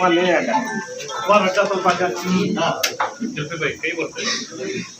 ಮನೆ ಅಡ್ಡ ಸ್ವಲ್ಪ ಜೊತೆ काही ಬರ್ತದೆ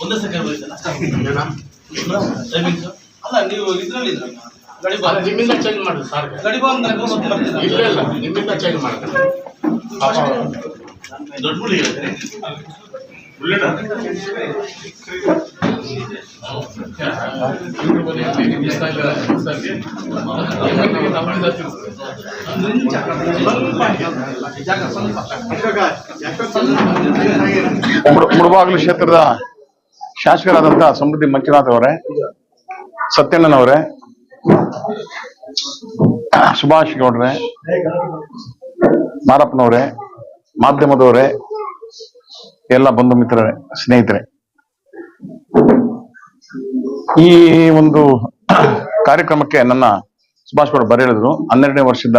ಒಂದೇ ಸೆಕೆಂಡ್ ಟೈಮಿಂಗ್ಸ್ ಅಲ್ಲ ನೀವು ಇದ್ರಲ್ಲಿ ಇದ್ರಲ್ಲ ನಿಮ್ಮಿಂದ ಚೇಂಜ್ ಮಾಡುದು ಸರ್ ಗಡಿ ಬಂದ ಇಲ್ಲ ಇಲ್ಲ ನಿಮ್ಮಿಂದ ಚೇಂಜ್ ಮಾಡ್ತಾರೆ. ದೊಡ್ಡ ಮುಡಬಾಗಿಲು ಕ್ಷೇತ್ರದ ಶಾಸಕರಾದಂತಹ ಸಮೃದ್ಧಿ ಮಂಜುನಾಥ್ ಅವರೇ ಸತ್ಯಣ್ಣನವರೇ ಸುಭಾಷ್ ಗೌಡ್ರೆ ಮಾರಪ್ಪನವರೇ ಮಾಧ್ಯಮದವರೇ ಎಲ್ಲ ಬಂಧು ಮಿತ್ರರೇ, ಸ್ನೇಹಿತರೆ. ಈ ಒಂದು ಕಾರ್ಯಕ್ರಮಕ್ಕೆ ನನ್ನ ಸುಭಾಷ್ ಗೌಡ ಬರೆಳಿದ್ರು ಹನ್ನೆರಡನೇ ವರ್ಷದ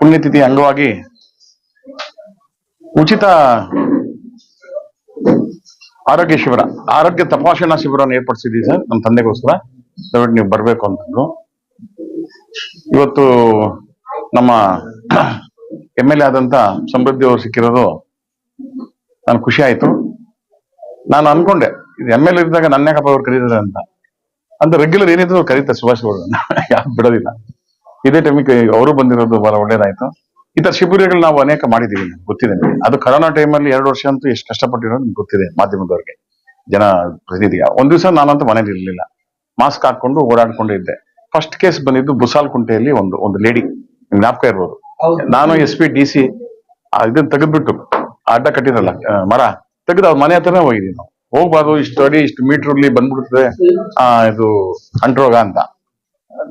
ಪುಣ್ಯತಿಥಿ ಅಂಗವಾಗಿ ಉಚಿತ ಆರೋಗ್ಯ ಶಿಬಿರ, ಆರೋಗ್ಯ ತಪಾಸಣಾ ಶಿಬಿರವನ್ನು ಏರ್ಪಡಿಸಿದ್ದೀವಿ ಸರ್, ನಮ್ಮ ತಂದೆಗೋಸ್ಕರ. ದಯವಿಟ್ಟು ನೀವು ಬರಬೇಕು ಅಂತಂದ್ರು. ಇವತ್ತು ನಮ್ಮ ಎಂ ಎಲ್ ಎ ಆದಂತ ಸಮೃದ್ಧಿ ಅವರು ಸಿಕ್ಕಿರೋದು ನಾನು ಖುಷಿ ಆಯ್ತು. ನಾನು ಅನ್ಕೊಂಡೆ, ಇದು ಎಂ ಎಲ್ ಎ ಇದ್ದಾಗ ನನ್ನ ಯಾಕಪ್ಪ ಅವ್ರು ಕರೀತಾರೆ ಅಂತ. ಅಂತ ರೆಗ್ಯುಲರ್ ಏನಿದ್ರು ಕರೀತಾರೆ ಸುಭಾಷ್ ಗೌಡ ಯಾರು ಬಿಡೋದಿಲ್ಲ. ಇದೇ ಟೈಮಿಗೆ ಅವರು ಬಂದಿರೋದು ಬಹಳ ಒಳ್ಳೇದಾಯ್ತು. ಈ ತರ ಶಿಬಿರಗಳು ನಾವು ಅನೇಕ ಮಾಡಿದೀವಿ ನಿಮ್ಗೆ, ಗೊತ್ತಿದೆ ಅದು ಕರೋನಾ ಟೈಮಲ್ಲಿ ಎರಡು ವರ್ಷ ಅಂತೂ ಎಷ್ಟು ಕಷ್ಟಪಟ್ಟಿರೋದು ನಿಮ್ಗೆ ಗೊತ್ತಿದೆ ಮಾಧ್ಯಮದವ್ರಿಗೆ, ಜನ ಪ್ರತಿನಿಧಿಗೆ. ಒಂದ್ ದಿವಸ ನಾನಂತೂ ಮನೇಲಿ ಇರಲಿಲ್ಲ. ಮಾಸ್ಕ್ ಹಾಕೊಂಡು ಓಡಾಡ್ಕೊಂಡು ಇದ್ದೆ. ಫಸ್ಟ್ ಕೇಸ್ ಬಂದಿದ್ದು ಬುಸಾಲ್ ಕುಂಟೆಯಲ್ಲಿ ಒಂದು ಒಂದು ಲೇಡಿ ಜ್ಞಾಪಕ ಇರ್ಬೋದು. ನಾನು ಎಸ್ ಪಿ, ಡಿ ಸಿ ಇದನ್ನ ತೆಗೆದ್ಬಿಟ್ಟು ಅಡ್ಡ ಕಟ್ಟಿದ್ರಲ್ಲ ಮರ, ತೆಗೆದು ಅವ್ರ ಮನೆ ಹತ್ರನೇ ಹೋಗಿದ್ವಿ ನಾವು. ಹೋಗ್ಬಾರ್ದು, ಇಷ್ಟು ಅಡಿ, ಇಷ್ಟು ಮೀಟರ್ ಬಂದ್ಬಿಡುತ್ತೆ ಆ, ಇದು ಅಂಟ್ರೋಗ ಅಂತ.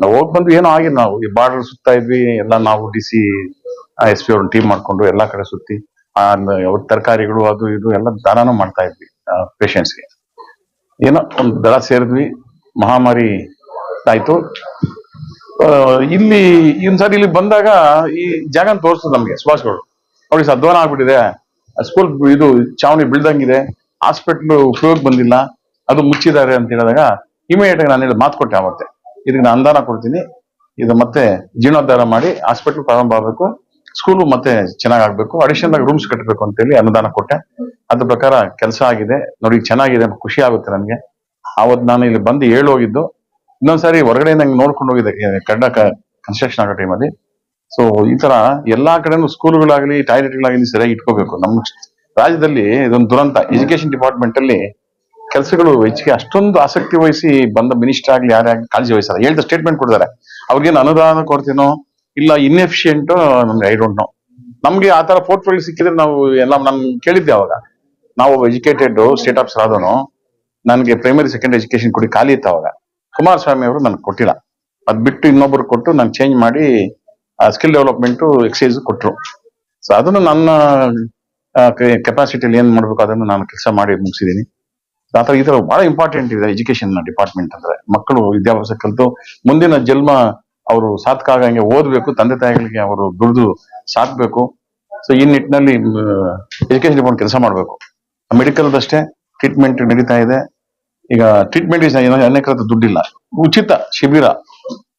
ನಾವು ಹೋಗ್ ಬಂದು ಏನೋ ಆಗಿಲ್ಲ ನಾವು. ಈ ಬಾರ್ಡರ್ ಸುತ್ತ ಇದ್ವಿ, ಎಲ್ಲ ನಾವು, ಡಿ ಸಿ ಎಸ್ ಪಿ ಅವ್ರನ್ನ ಟೀಮ್ ಮಾಡ್ಕೊಂಡು ಎಲ್ಲಾ ಕಡೆ ಸುತ್ತಿ ಅವ್ರ ತರಕಾರಿಗಳು, ಅದು ಇದು ಎಲ್ಲ ದಾನನೂ ಮಾಡ್ತಾ ಇದ್ವಿ ಪೇಷಂಟ್ಸ್ಗೆ ಏನೋ ಒಂದು ದಳ ಸೇರಿದ್ವಿ, ಮಹಾಮಾರಿ ಆಯ್ತು. ಇಲ್ಲಿ ಒಂದ್ಸರಿ ಇಲ್ಲಿ ಬಂದಾಗ ಈ ಜಾಗ ತೋರಿಸ್ತದೆ ನಮ್ಗೆ ಸುಭಾಷ್ಗಳು ನೋಡಿ ಸದ್ವಾನ ಆಗ್ಬಿಟ್ಟಿದೆ. ಸ್ಕೂಲ್ ಇದು ಚಾವಣಿ ಬೀಳ್ದಂಗಿದೆ. ಹಾಸ್ಪಿಟ್ಲ್ ಉಪಯೋಗ ಬಂದಿಲ್ಲ. ಅದು ಮುಚ್ಚಿದ್ದಾರೆ ಅಂತ ಹೇಳಿದಾಗ ಇಮಿಡಿಯೇಟ್ ಆಗಿ ನಾನು ಹೇಳಿ ಮಾತು ಕೊಟ್ಟೆ ಅವತ್ತೆ ಇದಕ್ಕೆ ನಾನು ಅನುದಾನ ಕೊಡ್ತೀನಿ. ಇದು ಮತ್ತೆ ಜೀರ್ಣೋದ್ಧಾರ ಮಾಡಿ ಹಾಸ್ಪಿಟ್ಲ್ ಪ್ರಾರಂಭ ಆಗಬೇಕು. ಸ್ಕೂಲು ಮತ್ತೆ ಚೆನ್ನಾಗ್ ಆಗ್ಬೇಕು. ಆಗಿ ರೂಮ್ಸ್ ಕಟ್ಟಬೇಕು ಅಂತ ಹೇಳಿ ಅನುದಾನ ಕೊಟ್ಟೆ. ಅದ್ರ ಪ್ರಕಾರ ಕೆಲಸ ಆಗಿದೆ. ನೋಡಿ, ಚೆನ್ನಾಗಿದೆ ಖುಷಿ ಆಗುತ್ತೆ ನನಗೆ. ಅವತ್ತು ನಾನು ಇಲ್ಲಿ ಬಂದು ಹೇಳೋಗಿದ್ದು ಹೋಗಿದ್ದು ಇನ್ನೊಂದ್ಸಾರಿ ಹೊರಗಡೆ ನಂಗೆ ನೋಡ್ಕೊಂಡು ಹೋಗಿದೆ ಕನ್ನಡ ಕನ್ಸ್ಟ್ರಕ್ಷನ್ ಆಗೋ ಟೈಮಲ್ಲಿ ಸೊ ಈ ತರ ಎಲ್ಲಾ ಕಡೆನೂ ಸ್ಕೂಲ್ಗಳಾಗ್ಲಿ ಟಾಯ್ಲೆಟ್ಗಳಾಗಲಿ ಸರಿಯಾಗಿ ಇಟ್ಕೋಬೇಕು. ನಮ್ಮ ರಾಜ್ಯದಲ್ಲಿ ಇದೊಂದು ದುರಂತ. ಎಜುಕೇಶನ್ ಡಿಪಾರ್ಟ್ಮೆಂಟ್ ಅಲ್ಲಿ ಕೆಲಸಗಳು ಹೆಚ್ಚಿಗೆ ಅಷ್ಟೊಂದು ಆಸಕ್ತಿ ವಹಿಸಿ ಬಂದ ಮಿನಿಸ್ಟರ್ ಆಗ್ಲಿ, ಯಾರೇ ಕಾಳಜಿ ವಹಿಸಲ್ಲ. ಹೇಳ್ತಾ ಸ್ಟೇಟ್ಮೆಂಟ್ ಕೊಡ್ತಾರೆ ಅವ್ರಿಗೇನು ಅನುದಾನ ಕೊಡ್ತೀನೋ ಇಲ್ಲ ಇನ್ಎಫಿಷಿಯಂಟ್ ನಮ್ಗೆ ಐ ಡೋಂಟ್ ನೋ ನಮ್ಗೆ ಆ ತರ ಪೋರ್ಟ್ಫೋಲಿಯೋ ಸಿಕ್ಕಿದ್ರೆ ನಾವು ಎಲ್ಲ ನಮ್ ಕೇಳಿದ್ದೆ ಅವಾಗ. ನಾವು ಎಜುಕೇಟೆಡ್ ಸ್ಟೇಟ್ ಆಫೀಸರ್ ಆದನು ನನಗೆ ಪ್ರೈಮರಿ ಸೆಕೆಂಡರಿ ಎಜುಕೇಶನ್ ಕೊಡಿ ಖಾಲಿ ಇತ್ತು ಅವಾಗ. ಕುಮಾರಸ್ವಾಮಿ ಅವರು ನನ್ಗೆ ಕೊಟ್ಟಿಲ್ಲ. ಅದ್ ಬಿಟ್ಟು ಇನ್ನೊಬ್ರು ಕೊಟ್ಟು ನಾನು ಚೇಂಜ್ ಮಾಡಿ ಸ್ಕಿಲ್ ಡೆವಲಪ್ಮೆಂಟ್ ಎಕ್ಸೈಸ್ ಕೊಟ್ರು. ಸೊ ಅದನ್ನು ನನ್ನ ಕೆಪಾಸಿಟಿಲಿ ಏನ್ ಮಾಡ್ಬೇಕು ಅದನ್ನು ನಾನು ಕೆಲಸ ಮಾಡಿ ಮುಗಿಸಿದ್ದೀನಿ. ಆ ಥರ ಈ ಥರ ಬಹಳ ಇಂಪಾರ್ಟೆಂಟ್ ಇದೆ ಎಜುಕೇಶನ್ ಡಿಪಾರ್ಟ್ಮೆಂಟ್ ಅಂದ್ರೆ. ಮಕ್ಕಳು ವಿದ್ಯಾಭ್ಯಾಸ ಕಲಿತು ಮುಂದಿನ ಜನ್ಮ ಅವರು ಸಾತ್ಕಾಗಂಗೆ ಓದಬೇಕು, ತಂದೆ ತಾಯಿಗಳಿಗೆ ಅವರು ದುಡಿದು ಸಾಕ್ಬೇಕು. ಸೊ ಈ ನಿಟ್ಟಿನಲ್ಲಿ ಎಜುಕೇಶನ್ ಡಿಪಾರ್ಟ್ಮೆಂಟ್ ಕೆಲಸ ಮಾಡಬೇಕು. ಮೆಡಿಕಲ್ ಅಷ್ಟೇ ಟ್ರೀಟ್ಮೆಂಟ್ ನಡೀತಾ ಇದೆ. ಈಗ ಟ್ರೀಟ್ಮೆಂಟ್ ಅನೇಕ ದುಡ್ಡಿಲ್ಲ. ಉಚಿತ ಶಿಬಿರ.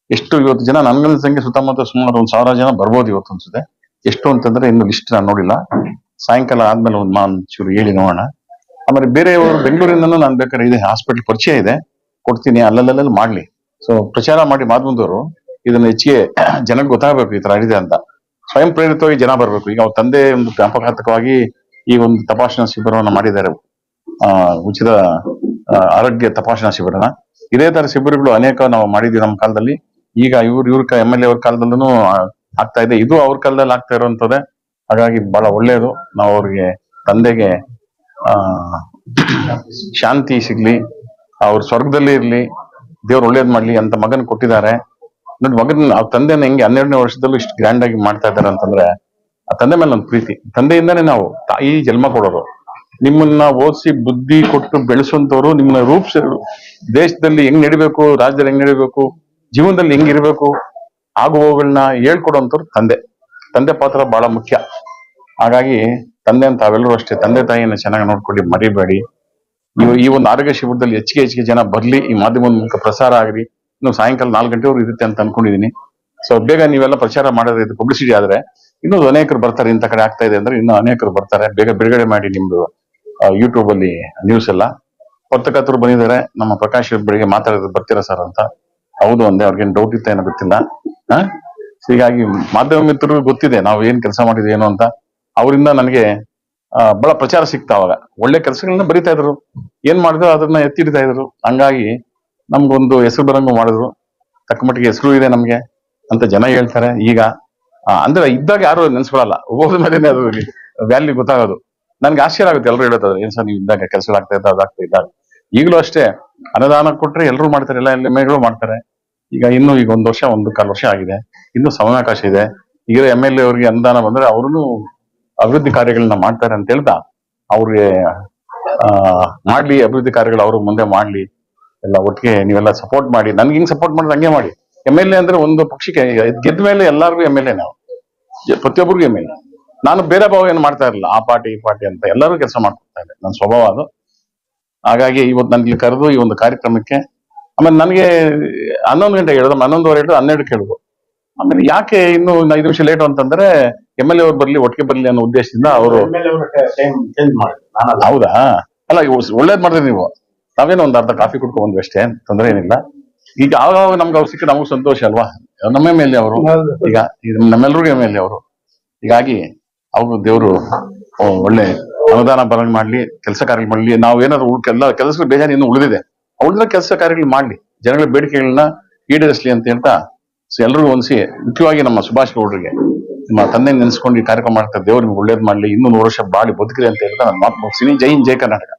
ಎಷ್ಟು ಇವತ್ತು ಜನ ನನ್ಗನ ಸಂಖ್ಯೆ ಸುತ್ತಮುತ್ತ ಸುಮಾರು ಒಂದ್ ಸಾವಿರ ಜನ ಬರ್ಬೋದು ಇವತ್ತು ಅನ್ಸುತ್ತೆ. ಎಷ್ಟು ಅಂತಂದ್ರೆ ಇನ್ನು ಲಿಸ್ಟ್ ನಾನು ನೋಡಿಲ್ಲ. ಸಾಯಂಕಾಲ ಆದ್ಮೇಲೆ ಒಂದು ಮಾನ್ ಚೂರು ಹೇಳಿ ನೋಡೋಣ. ಆಮೇಲೆ ಬೇರೆಯವರು ಬೆಂಗಳೂರಿಂದನೂ ನಾನು ಬೇಕಾದ್ರೆ ಇದೆ ಹಾಸ್ಪಿಟಲ್ ಪರಿಚಯ ಇದೆ. ಕೊಡ್ತೀನಿ ಅಲ್ಲಲ್ಲಲ್ಲಿ ಮಾಡ್ಲಿ. ಸೊ ಪ್ರಚಾರ ಮಾಡಿ ಮಾಧ್ಯಮದವರು ಇದನ್ನ ಹೆಚ್ಚಿಗೆ ಜನಕ್ಕೆ ಗೊತ್ತಾಗಬೇಕು ಈ ತರ ಇದೆ ಅಂತ. ಸ್ವಯಂ ಪ್ರೇರಿತವಾಗಿ ಜನ ಬರಬೇಕು. ಈಗ ಅವ್ರ ತಂದೆ ಒಂದು ವ್ಯಾಪಕಾತ್ಮಕವಾಗಿ ಈ ಒಂದು ತಪಾಸಣಾ ಶಿಬಿರವನ್ನು ಮಾಡಿದ್ದಾರೆ. ಉಚಿತ ಆರೋಗ್ಯ ತಪಾಸಣಾ ಶಿಬಿರನ. ಇದೇ ತರ ಶಿಬಿರಗಳು ಅನೇಕ ನಾವು ಮಾಡಿದ್ವಿ ನಮ್ಮ ಕಾಲದಲ್ಲಿ. ಈಗ ಇವ್ರ ಇವ್ರ ಎಂ ಎಲ್ ಎ ಕಾಲದಲ್ಲೂ ಆಗ್ತಾ ಇದೆ. ಇದು ಅವ್ರ ಕಾಲದಲ್ಲಿ ಆಗ್ತಾ ಇರುವಂತದ್ದೇ ಹಾಗಾಗಿ ಬಹಳ ಒಳ್ಳೆಯದು ನಾವು ಅವ್ರಿಗೆ ತಂದೆಗೆ, ಆ, ಶಾಂತಿ ಸಿಗ್ಲಿ, ಅವ್ರ ಸ್ವರ್ಗದಲ್ಲಿ ಇರ್ಲಿ, ದೇವ್ರು ಒಳ್ಳೇದ್ ಮಾಡ್ಲಿ ಅಂತ ಮಗನ್ ಕೊಟ್ಟಿದ್ದಾರೆ. ನೋಡಿ, ಮಗನ್, ಅವ್ರ ತಂದೆನ ಹೆಂಗೆ ಹನ್ನೆರಡನೇ ವರ್ಷದಲ್ಲೂ ಇಷ್ಟು ಗ್ರ್ಯಾಂಡ್ ಆಗಿ ಮಾಡ್ತಾ ಇದ್ದಾರೆ ಅಂತಂದ್ರೆ, ಆ ತಂದೆ ಮೇಲೆ ಒಂದು ಪ್ರೀತಿ. ತಂದೆಯಿಂದಾನೇ ನಾವು ತಾಯಿ ಜನ್ಮ ಕೊಡೋದು. ನಿಮ್ಮನ್ನ ಓದಿಸಿ ಬುದ್ಧಿ ಕೊಟ್ಟು ಬೆಳೆಸುವಂತವ್ರು ನಿಮ್ಮನ್ನ ರೂಪಿಸಿ ದೇಶದಲ್ಲಿ ಹೆಂಗ್ ನಡಿಬೇಕು, ರಾಜ್ಯದಲ್ಲಿ ಹೆಂಗ್ ನಡಿಬೇಕು, ಜೀವನದಲ್ಲಿ ಹೆಂಗ್ ಇರ್ಬೇಕು ಆಗುವವುಗಳನ್ನ ಹೇಳ್ಕೊಡುವಂತವ್ರು ತಂದೆ. ತಂದೆ ಪಾತ್ರ ಬಹಳ ಮುಖ್ಯ. ಹಾಗಾಗಿ ತಂದೆ ಅಂತ ಅವೆಲ್ಲರೂ ಅಷ್ಟೇ. ತಂದೆ ತಾಯಿಯನ್ನ ಚೆನ್ನಾಗಿ ನೋಡ್ಕೊಳ್ಳಿ, ಮರಿಬೇಡಿ. ನೀವು ಈ ಒಂದು ಆರೋಗ್ಯ ಶಿಬಿರದಲ್ಲಿ ಹೆಚ್ಚಿಗೆ ಹೆಚ್ಚಿಗೆ ಜನ ಬರ್ಲಿ, ಈ ಮಾಧ್ಯಮದ ಮೂಲಕ ಪ್ರಸಾರ ಆಗಲಿ ಇನ್ನು ಸಾಯಂಕಾಲ ನಾಲ್ಕು ಗಂಟೆವರೆಗೂ ಇರುತ್ತೆ ಅಂತ ಅನ್ಕೊಂಡಿದೀನಿ. ಸೊ ಬೇಗ ನೀವೆಲ್ಲ ಪ್ರಚಾರ ಮಾಡೋದು ಇದು ಪಬ್ಲಿಸಿಟಿ ಆದ್ರೆ ಇನ್ನೂ ಅನೇಕರು ಬರ್ತಾರೆ. ಇಂಥ ಕಡೆ ಆಗ್ತಾ ಇದೆ ಅಂದ್ರೆ ಇನ್ನೂ ಅನೇಕರು ಬರ್ತಾರೆ. ಬೇಗ ಬಿಡುಗಡೆ ಮಾಡಿ ನಿಮ್ದು ಯೂಟ್ಯೂಬ್ ಅಲ್ಲಿ ನ್ಯೂಸ್ ಎಲ್ಲ. ಪತ್ರಕರ್ತರು ಬಂದಿದ್ದಾರೆ. ನಮ್ಮ ಪ್ರಕಾಶ್ ಬೆಳಿಗ್ಗೆ ಮಾತಾಡಿದ್ರು ಬರ್ತೀರಾ ಸರ್ ಅಂತ. ಹೌದು ಅಂದೆ ಅವ್ರಿಗೇನು ಡೌಟ್ ಇತ್ತ ಏನೋ ಗೊತ್ತಿಲ್ಲ. ಹೀಗಾಗಿ ಮಾಧ್ಯಮ ಮಿತ್ರರು ಗೊತ್ತಿದೆ ನಾವು ಏನ್ ಕೆಲಸ ಮಾಡಿದ್ವಿ ಏನು ಅಂತ. ಅವರಿಂದ ನನಗೆ ಬಹಳ ಪ್ರಚಾರ ಸಿಗ್ತಾ ಅವಾಗ ಒಳ್ಳೆ ಕೆಲಸಗಳನ್ನ ಬರಿತಾ ಇದ್ರು. ಏನ್ ಮಾಡಿದ್ರು ಅದನ್ನ ಎತ್ತಿ ಹಿಡಿತಾ ಇದ್ರು. ಹಂಗಾಗಿ ನಮ್ಗೊಂದು ಹೆಸರು ಬರಂಗು ಮಾಡಿದ್ರು. ತಕ್ಕ ಮಟ್ಟಿಗೆ ಹೆಸರು ಇದೆ ನಮ್ಗೆ ಅಂತ ಜನ ಹೇಳ್ತಾರೆ. ಈಗ ಅಂದ್ರೆ ಇದ್ದಾಗ ಯಾರು ನೆನ್ಸ್ಕೊಳಲ್ಲ. ಹೋದ ಮೇಲೆ ವ್ಯಾಲ್ಯೂ ಗೊತ್ತಾಗೋದು. ನನ್ಗೆ ಆಶ್ಚರ್ಯ ಆಗುತ್ತೆ ಎಲ್ಲರೂ ಹೇಳುತ್ತಾರೆ ಏನ್ ಸರ್, ನೀವು ಇದ್ದಾಗ ಕೆಲಸಗಳಾಗ್ತಾ ಇದ್ದ ಅದಾಗ್ತಾ ಇದ್ದಾಗ ಈಗಲೂ ಅಷ್ಟೇ, ಅನುದಾನ ಕೊಟ್ರೆ ಎಲ್ಲರೂ ಮಾಡ್ತಾರೆ, ಎಲ್ಲ ಎಲ್ ಎಂ ಮಾಡ್ತಾರೆ. ಈಗ ಇನ್ನು ಈಗ ಒಂದು ವರ್ಷ, ಒಂದು ಕಾಲು ವರ್ಷ ಆಗಿದೆ. ಇನ್ನು ಸಮಯಾವಕಾಶ ಇದೆ. ಈಗ ಎಂ ಎಲ್ ಎ ಅವರಿಗೆ ಅನುದಾನ ಬಂದ್ರೆ ಅವರು ಅಭಿವೃದ್ಧಿ ಕಾರ್ಯಗಳನ್ನ ಮಾಡ್ತಾರೆ ಅಂತ ಹೇಳ್ದ. ಅವ್ರಿಗೆ ಮಾಡ್ಲಿ, ಅಭಿವೃದ್ಧಿ ಕಾರ್ಯಗಳು ಅವರು ಮುಂದೆ ಮಾಡ್ಲಿ. ಎಲ್ಲ ಒಟ್ಟಿಗೆ ನೀವೆಲ್ಲ ಸಪೋರ್ಟ್ ಮಾಡಿ. ನನ್ಗೆ ಹಿಂಗ್ ಸಪೋರ್ಟ್ ಮಾಡಿದ್ರೆ ಹಂಗೆ ಮಾಡಿ. ಎಂ ಎಲ್ ಎ ಅಂದ್ರೆ ಒಂದು ಪಕ್ಷಕ್ಕೆ, ಗೆದ್ದ ಮೇಲೆ ಎಲ್ಲರಿಗೂ ಎಂ ಎಲ್ ಎ ನಾವು ಪ್ರತಿಯೊಬ್ಬರಿಗೂ ಎಂ ಎಲ್ ಎ. ನಾನು ಬೇರೆ ಭಾವ ಏನು ಮಾಡ್ತಾ ಇರಲಿಲ್ಲ. ಆ ಪಾರ್ಟಿ ಈ ಪಾರ್ಟಿ ಅಂತ ಎಲ್ಲರೂ ಕೆಲಸ ಮಾಡ್ಕೊಡ್ತಾ ಇದ್ದೆ. ನನ್ನ ಸ್ವಭಾವ ಅದು. ಹಾಗಾಗಿ ಇವತ್ತು ನನಗೆ ಕರೆದು ಈ ಒಂದು ಕಾರ್ಯಕ್ರಮಕ್ಕೆ ಆಮೇಲೆ ನನಗೆ ಹನ್ನೊಂದು ಗಂಟೆ ಹೇಳಿದ್ರು. ಹನ್ನೊಂದುವರೆ ಹೇಳಿದ್ರು ಹನ್ನೆರಡು ಕೇಳಿದ್ರು ಆಮೇಲೆ ಯಾಕೆ ಇನ್ನು ಐದು ನಿಮಿಷ ಲೇಟ್ ಅಂತಂದ್ರೆ ಎಂ ಎಲ್ ಎ ಅವ್ರು ಬರ್ಲಿ ಒಟ್ಟಿಗೆ ಬರ್ಲಿ ಅನ್ನೋ ಉದ್ದೇಶದಿಂದ ಅವರು ಹೌದಾ? ಅಲ್ಲ ಒಳ್ಳೇದ್ ಮಾಡಿದ್ರಿ ನೀವು. ನಾವೇನೋ ಒಂದು ಅರ್ಧ ಕಾಫಿ ಕುಡ್ಕೊಂಡ್ ಬಂದ್ವಿ ಅಷ್ಟೇ ತೊಂದರೆ ಏನಿಲ್ಲ. ಈಗ ಆವಾಗ ನಮ್ಗೆ ಅವ್ರು ಸಿಕ್ಕ ನಮಗೂ ಸಂತೋಷ ಅಲ್ವಾ? ನಮ್ಮ ಮೇಲೆ ಅವರು. ಈಗ ನಮ್ಮೆಲ್ಲರಿಗೂ ಎಂ ಎಲ್ ಮೇಲೆ ಅವರು. ಹೀಗಾಗಿ ಅವರು ದೇವರು ಒಳ್ಳೆ ಅನುದಾನ ಬರಂಗ್ ಮಾಡ್ಲಿ, ಕೆಲಸ ಕಾರ್ಯಗಳು ಮಾಡ್ಲಿ. ನಾವು ಏನಾದ್ರು ಉಳ್ ಎಲ್ಲ ಕೆಲಸಗಳು ಬೇಜಾರು ಇನ್ನು ಉಳಿದಿದೆ. ಅವ್ಳನ್ನ ಕೆಲಸ ಕಾರ್ಯಗಳು ಮಾಡ್ಲಿ. ಜನಗಳ ಬೇಡಿಕೆಗಳನ್ನ ಈಡೇರಿಸ್ಲಿ ಅಂತ ಹೇಳ್ತಾ ಎಲ್ರಿಗೂ ಒಂದ್ಸಿ ಮುಖ್ಯವಾಗಿ ನಮ್ಮ ಸುಭಾಷ್ ಗೌಡ್ರಿಗೆ, ನಿಮ್ಮ ತಂದೆ ನೆನೆಸ್ಕೊಂಡು ಕಾರ್ಯಕ್ರಮ ಮಾಡ್ತಾರೆ ದೇವ್ರಿಗೆ ಒಳ್ಳೇದ್ ಮಾಡ್ಲಿ, ಇನ್ನೂ ನೂರು ವರ್ಷ ಬಾಳಿ ಬದುಕಿದೆ ಅಂತ ಹೇಳ್ತಾ ನಾನು ಮಾತು ಮುಗಿಸ್ತೀನಿ. ಜೈನ್ ಜೈ ಕರ್ನಾಟಕ.